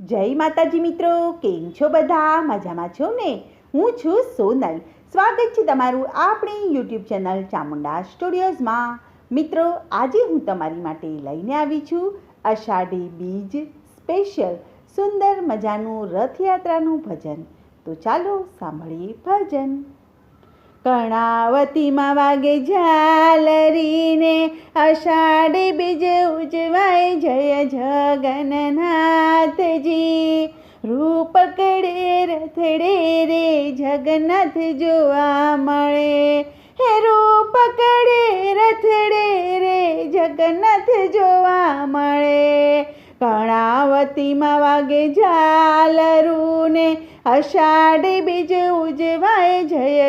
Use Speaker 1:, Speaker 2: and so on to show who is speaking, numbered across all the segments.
Speaker 1: જય માતાજી મિત્રો, કેમ છો બધા? મજામાં છો ને? હું છું સોનલ. સ્વાગત છે તમારું આપણી યુટ્યુબ ચેનલ ચામુંડા સ્ટુડિયોઝમાં. મિત્રો, આજે હું તમારી માટે લઈને આવી છું અષાઢી બીજ સ્પેશિયલ, સુંદર મજાનું રથયાત્રાનું ભજન. તો ચાલો સાંભળીએ ભજન. કર્ણાવતીમાં વાગે ઝાલરીને અષાઢી બીજ ઉજવાય જય જગન્નાથજી. રૂપ કડે રથડે રે જગન્નાથ જોવા મળે. હે રૂપ કડે રથડે રે જગન્નાથ જોવા મળે. કર્ણાવતીમાં વાગે ઝાલરૂને અષાઢી બીજ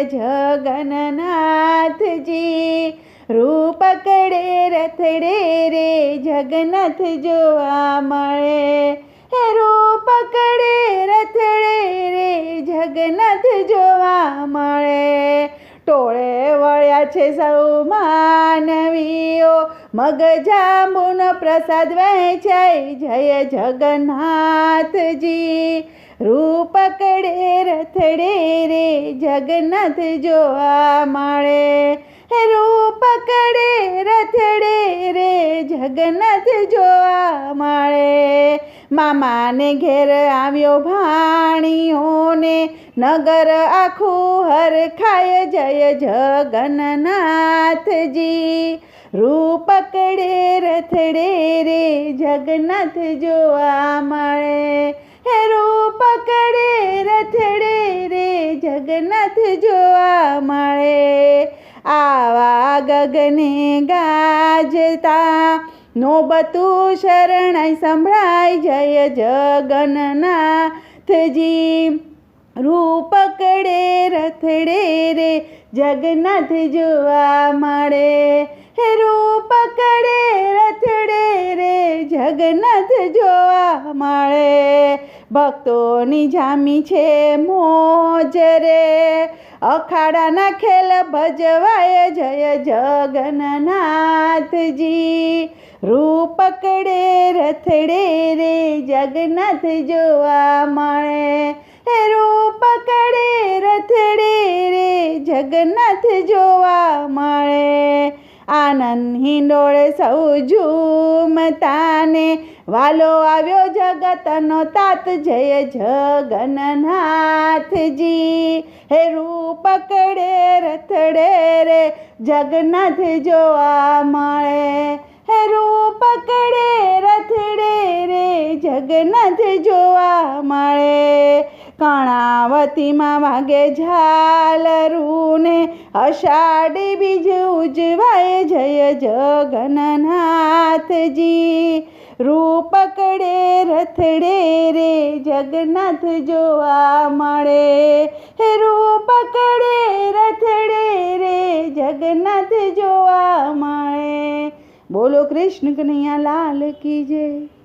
Speaker 1: જગન્નાથજી, રૂપ કડે રથડે રે જગન્નાથ જોવા મળે. હે રૂપ કડે રથડે રે જગન્નાથ જોવા મળે. ટોળે વળ્યા છે સૌ માનવીઓ, મગજાંબુનો પ્રસાદ વહેંચાય જય જગન્નાથજી. રૂપ કડે, રથડે રે, જગન્નાથ જોવા મળે. રૂપકડે રૂપ કડે, રથડે રે, જગન્નાથ જોવા મળે. મામાને ઘેર આવ્યો ભાણીઓને, નગર આખું હરખાય જય જગન્નાથજી. રૂપ કડે, રથડે રે, જગન્નાથ જોવા મળે. હે પકડે, રથડે રે, જગન્નાથ જોવા મળે. આવા ગગને ગાજતા નોબતું શરણાઈ સંભળાય જય જગન્નાથજી. રૂપ કડે રથડે રે, જગન્નાથ જોવા મળે. હે રૂપ કડે જગન્નાથ જોવા મળે. ભક્તોની જામી છે મોજ રે. અખાડાના ખેલ ભજવાય જય જગન્નાથજી. રૂપ કડે, રથડે રે જગન્નાથ જોવા મળે. હે રૂપ રથડે રે જગન્નાથ જોવા આનંદ હિંડોળ સૌ ઝૂમતાને વાલો આવ્યો જગતનો તાત જય જગન્નાથજી. હે રૂપ કડે રથડે રે જગન્નાથ જોવા મળે. હે રૂપ કડે રથડે રે જગન્નાથ જોવા મળે. કર્ણાવતીમાં વાગે ઝાલરૂને અષાઢી બીજ ઉજવાય જય જગન્નાથજી. રૂપકડે રથડે રે, જગન્નાથ જોવા મળે. હે રૂપકડે રથડે રે, જગન્નાથ જોવા મળે. બોલો કૃષ્ણ કનૈયા લાલ કી જય.